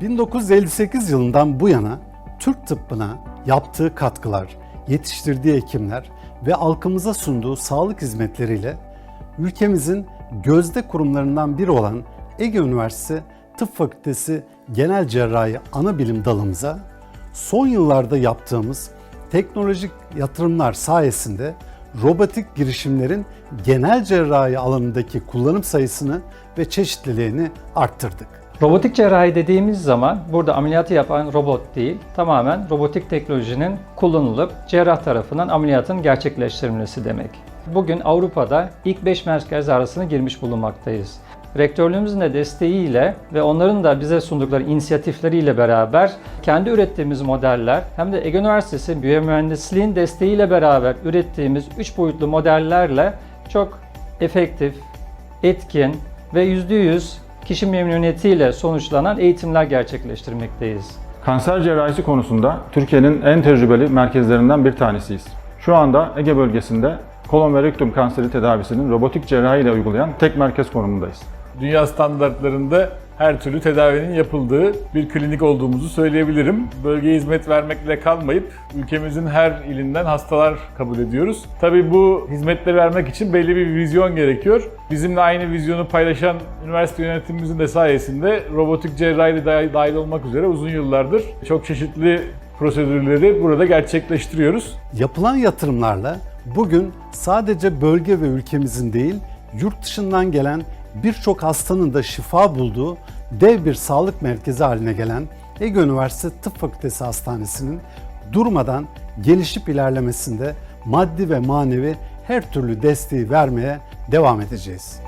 1958 yılından bu yana Türk tıbbına yaptığı katkılar, yetiştirdiği hekimler ve halkımıza sunduğu sağlık hizmetleriyle ülkemizin gözde kurumlarından biri olan Ege Üniversitesi Tıp Fakültesi Genel Cerrahi ana bilim dalımıza son yıllarda yaptığımız teknolojik yatırımlar sayesinde robotik girişimlerin genel cerrahi alanındaki kullanım sayısını ve çeşitliliğini arttırdık. Robotik cerrahi dediğimiz zaman burada ameliyatı yapan robot değil, tamamen robotik teknolojinin kullanılıp cerrah tarafından ameliyatın gerçekleştirilmesi demek. Bugün Avrupa'da ilk 5 merkez arasına girmiş bulunmaktayız. Rektörlüğümüzün de desteğiyle ve onların da bize sundukları inisiyatifleriyle beraber kendi ürettiğimiz modeller hem de Ege Üniversitesi Biyomühendisliğin desteğiyle beraber ürettiğimiz 3 boyutlu modellerle çok efektif, etkin ve %100 kişi memnuniyetiyle sonuçlanan eğitimler gerçekleştirmekteyiz. Kanser cerrahisi konusunda Türkiye'nin en tecrübeli merkezlerinden bir tanesiyiz. Şu anda Ege bölgesinde kolon ve rektum kanseri tedavisinin robotik cerrahi ile uygulayan tek merkez konumundayız. Dünya standartlarında her türlü tedavinin yapıldığı bir klinik olduğumuzu söyleyebilirim. Bölgeye hizmet vermekle kalmayıp ülkemizin her ilinden hastalar kabul ediyoruz. Tabii bu hizmetleri vermek için belli bir vizyon gerekiyor. Bizimle aynı vizyonu paylaşan üniversite yönetimimizin de sayesinde robotik cerrahi dahil olmak üzere uzun yıllardır çok çeşitli prosedürleri burada gerçekleştiriyoruz. Yapılan yatırımlarla bugün sadece bölge ve ülkemizin değil, yurt dışından gelen birçok hastanın da şifa bulduğu dev bir sağlık merkezi haline gelen Ege Üniversitesi Tıp Fakültesi Hastanesi'nin durmadan gelişip ilerlemesinde maddi ve manevi her türlü desteği vermeye devam edeceğiz.